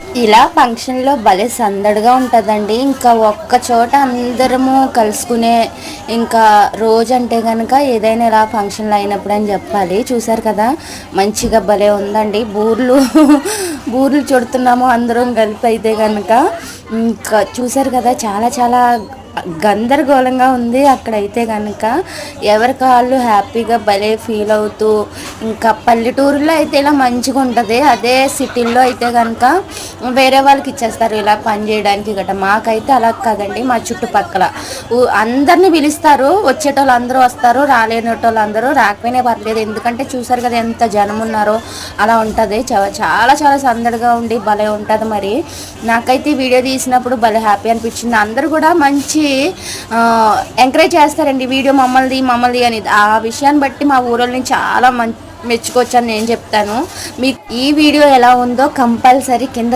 ఇలా ఫంక్షన్లో భలే సందడిగా ఉంటుందండి. ఇంకా ఒక్క చోట అందరము కలుసుకునే ఇంకా రోజు అంటే కనుక ఏదైనా ఇలా ఫంక్షన్లు అయినప్పుడు అని చెప్పాలి. చూసారు కదా? మంచిగా భలే ఉందండి. బూర్లు బూర్లు చుడుతున్నాము అందరం కలిపి అయితే కనుక ఇంకా చూసారు కదా? చాలా చాలా గందరగోళంగా ఉంది. అక్కడైతే కనుక ఎవరికి వాళ్ళు హ్యాపీగా భలే ఫీల్ అవుతూ ఇంకా పల్లెటూరులో అయితే ఇలా మంచిగా ఉంటుంది. అదే సిటీల్లో అయితే కనుక వేరే వాళ్ళకి ఇచ్చేస్తారు. ఇలా పని చేయడానికి గట్రా. మాకైతే అలా కాదండి. మా చుట్టుపక్కల అందరిని పిలుస్తారు. వచ్చేటోళ్ళు అందరూ వస్తారు. రాలేని వాళ్ళందరూ రాకపోయినా పర్లేదు. ఎందుకంటే చూసారు కదా ఎంత జనం ఉన్నారో. అలా ఉంటుంది. చాలా చాలా సందడిగా ఉండి భలే ఉంటుంది మరి. నాకైతే వీడియో తీసినప్పుడు భలే హ్యాపీ అనిపించింది. అందరూ కూడా మంచి ఎంకరేజ్ చేస్తారండి వీడియో మమ్మల్ని మమ్మల్ని అని. ఆ విషయాన్ని బట్టి మా ఊరోళ్ళని చాలా మంచి మెచ్చుకోవచ్చు అని నేను చెప్తాను. మీకు ఈ వీడియో ఎలా ఉందో కంపల్సరీ కింద